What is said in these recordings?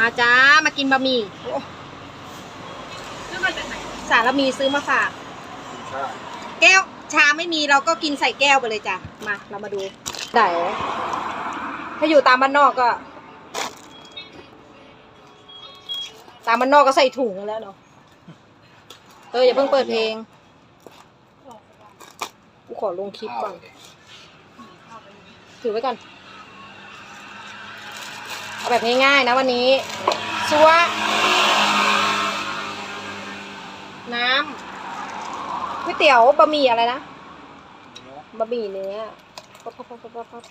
มาจ้ามากินบะหมี่โอ้ซื้อมาจากไหนสารมีซื้อมาฝาก ใช่แก้วชาไม่มีเราก็กินใส่แก้วไปเลยจ้ะ มาเรามาดูได้ถ้าอยู่ตามบ้านนอกก็ ตามบ้านนอกก็ใส่ถุงกันแล้วเนาะเอออย่าเพิ่งเปิดเพลงกูขอลงคลิปก่อน ถือไว้ก่อน เอาแบบง่ายๆนะวันนี้ซัวน้ำก๋วยเตี๋ยวบะหมี่อะไรนะบะหมี่เนื้อปั๊บปั๊บปั๊บปั๊บปั๊บปั๊บ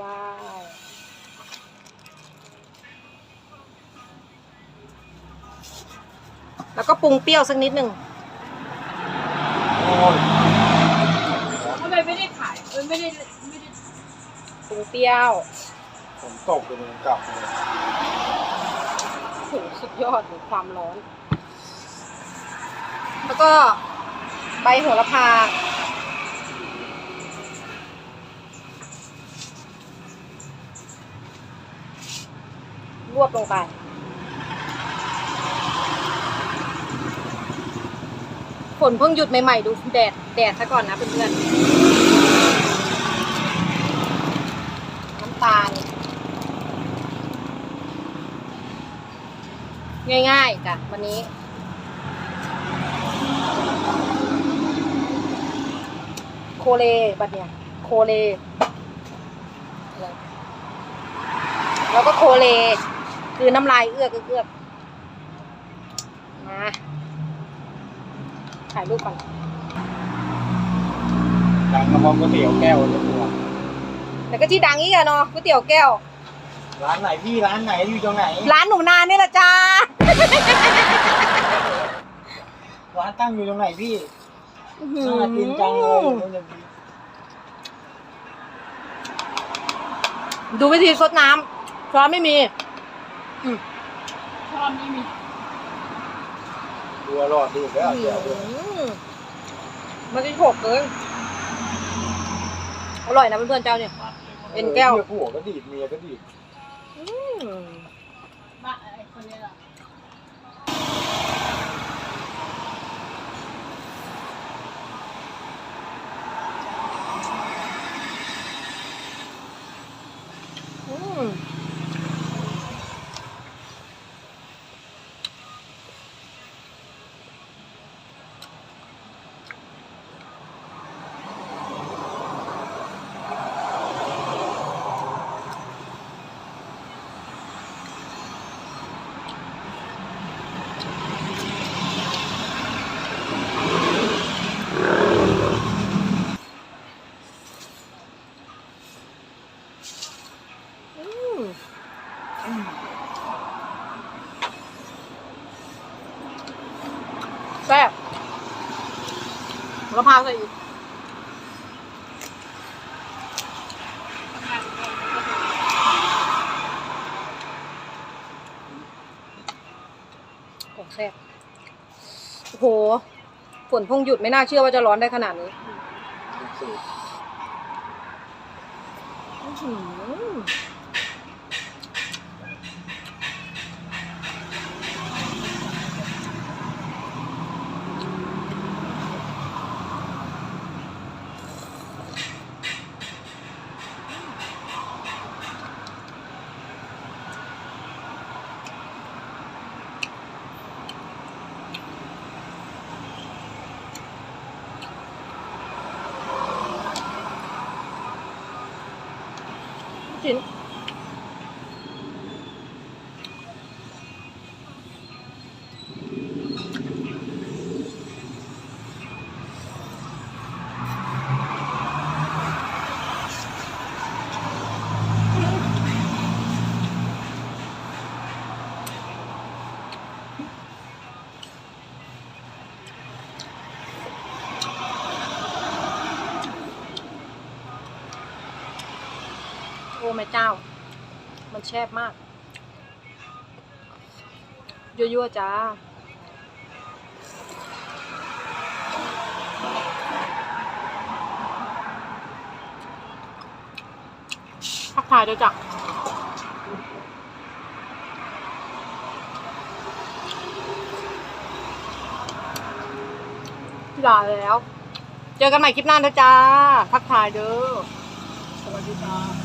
ว้าวแล้วก็ปรุงเปรี้ยวสักนิดหนึ่งโอ้ยทำไมไม่ได้ขายเออไม่ได้ไม่ได้ปรุงเปรี้ยว ฝนตกเลยมันกลับเลยโหสุดยอดเลยความร้อน แล้วก็ใบโหระพา รวบลงไป ฝนเพิ่งหยุดใหม่ๆ ดูแดด แดดซะก่อนนะเพื่อนๆ น้ำตาล ง่ายๆจ้ะวันนี้ โคเลบัดเนี่ย โคเล แล้วก็โคเล คือน้ำลายเอื้อกเอื้อกมาถ่ายรูปก่อนดังกระมองก๋วยเตี๋ยวแก้วเลยตัวแล้วก็ที่ดังอีกอะเนาะก๋วยเตี๋ยวแก้ว ร้านไหนพี่ร้านไหนอยู่ตรงไหน ร้านหนูนานี่แหละจ้า ร้านตั้งอยู่ตรงไหนพี่อื้อหือน่ากินจังเลยดูวิธีซดน้ำช้อนไม่มีชอบนี่มีดูอร่อยดูแล้วเดี๋ยวดูมันจะหกเลยอร่อยนะเพื่อนๆเจ้าเนี่ยเอ็นแก้วเมียผัวก็ดีดเมียก็ดีดอืมบ้าไอ้คนนี้ล่ะอืมอืม แซ่บกระเพราใส่อีกของแซ่บโอ้โหฝนเพงหยุดไม่น่าเชื่อว่าจะร้อนได้ขนาดนี้สูต ร ไหมเจ้า มันแซ่บมาก ยั่วๆจ้าทักทายด้วยจ้ะด่าแล้ว เจอกันใหม่คลิปหน้านะจ้า ทักทายเด้อ สวัสดีจ้า